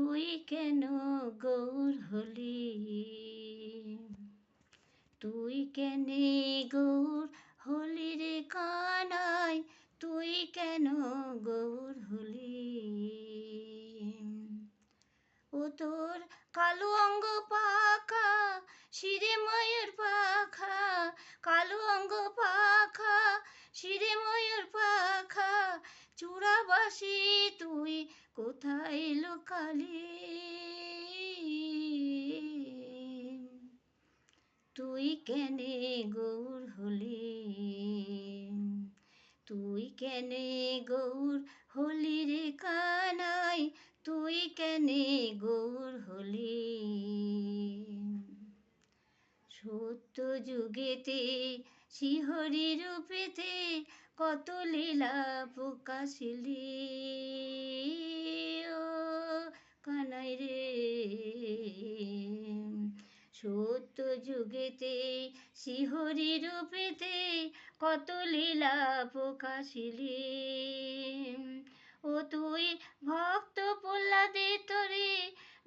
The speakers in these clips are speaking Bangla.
তুই কেন গৌর হলি? তুই কেন গৌর হলি রে কানাই? তুই কেন গৌর হলি? ও তোর কালো অঙ্গ পাখা, শিরে ময়ূর পাখা, কালো অঙ্গ পাখা, শিরে ময়ূর পাখা চূড়াবাসি লোকালি তুই কেনে গৌর হলি? তুই কেনে গৌর হলি রে কানাই? তুই কেনে গৌর হলি? সত্য যুগেতে, শিহরি রূপেতে কত লীলা প্রকাশিলি? কানাই রে সত্য যুগেতে, শিহরি রূপেতে কত লীলা প্রকাশিলি। ও তুই ভক্ত প্রহ্লাদের তরে,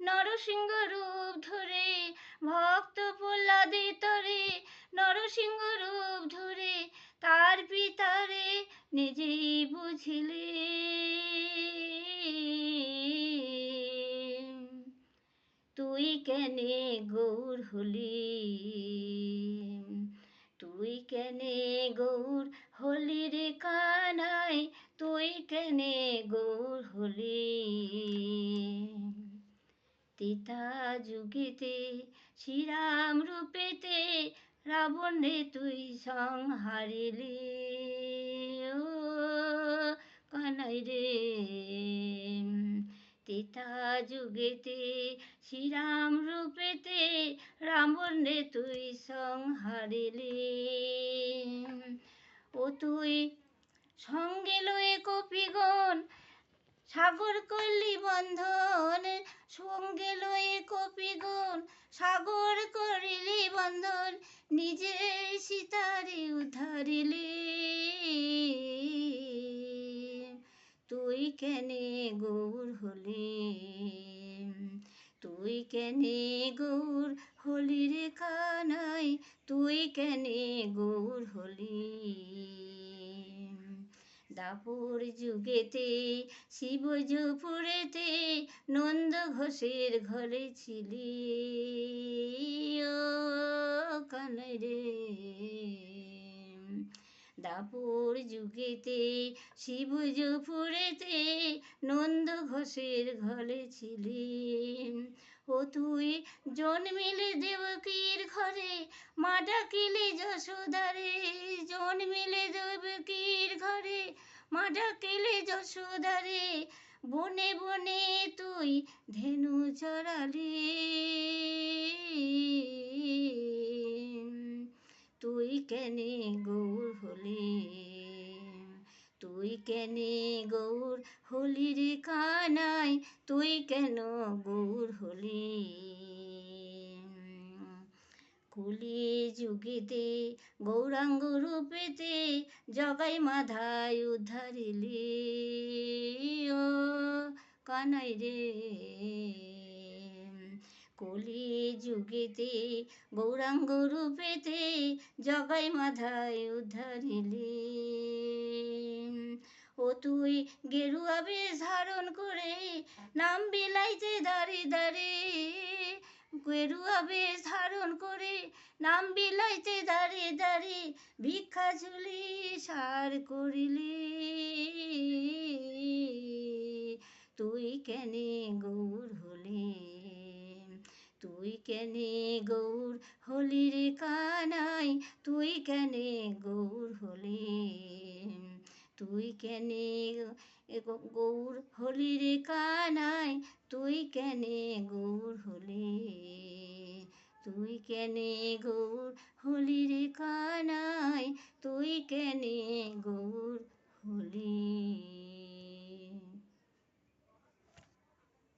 নরসিংহ রূপ ধরে, ভক্ত প্রহ্লাদের তরে, নরসিংহ রূপ ধরে, তার পিতারে নিজেই বুঝিলে। কেনে গৌর হলি? তুই কেনে গৌর হলি রে কানাই? তুই কেনে গৌর হলি? তিতা যুগেতে, শ্রীরাম রূপেতে, রাবণে তুই সংহারিলি ও কানাই রে। তিতা যুগেতে শ্রীরাম রূপেতে রাবণে তুই সংহারিলি ও তুই সঙ্গে লয়ে কপিগণ, সাগর করলি বন্ধন, সঙ্গে লয়ে কপিগণ, সাগর করিলি বন্ধন নিজে সীতারে উদ্ধারিলি তুই কেনে গৌর হলি? তুই কেনে গৌর হলি রে কানাই? তুই কেনে গৌর হলি? দাপুর যুগেতে শিবজপুরেতে নন্দ ঘোষের ঘরে ছিলি। ও কানাই রে। দাপুর যুগেতে শিবজপুরেতে নন্দ ঘোষের ঘরে ছিলেন। ও তুই জন্মিলে দেবকীর ঘরে, মা ডাকিলে যশোদারে। জন্মিলে দেবকীর ঘরে, মা ডাকিলে যশোদারে। বনে বনে তুই ধেনু চড়ালি। তুই কেনে গৌর হলি? তুই কেনে গৌর হলি রে কানাই? তুই কেন গৌর হলি? কুলি যুগেতে, গৌরাঙ্গ রূপেতে জগাই মাধায় উদ্ধারিলি। ও কানাই রে। কলি যুগেতে, গৌরাঙ্গ রূপেতে জগাই মাধায় উদ্ধারিলি ও তুই গেরুয়া বেশ ধারণ করে নাম বিলাইতে দাঁড়ে দাঁড়ে। গেরুয়া বেশ ধারণ করে নাম বিলাইতে দাঁড়ে দাঁড়ে ভিক্ষা ঝুলি সার করিলি। তুই কেনে গৌর হলি? তুই কেনে গৌর হলি রে কানাই? তুই কেনে গৌর হলি? তুই কেনে গৌর হলি রে কানাই? তুই কেনে গৌর হলি? তুই কেনে গৌর হলি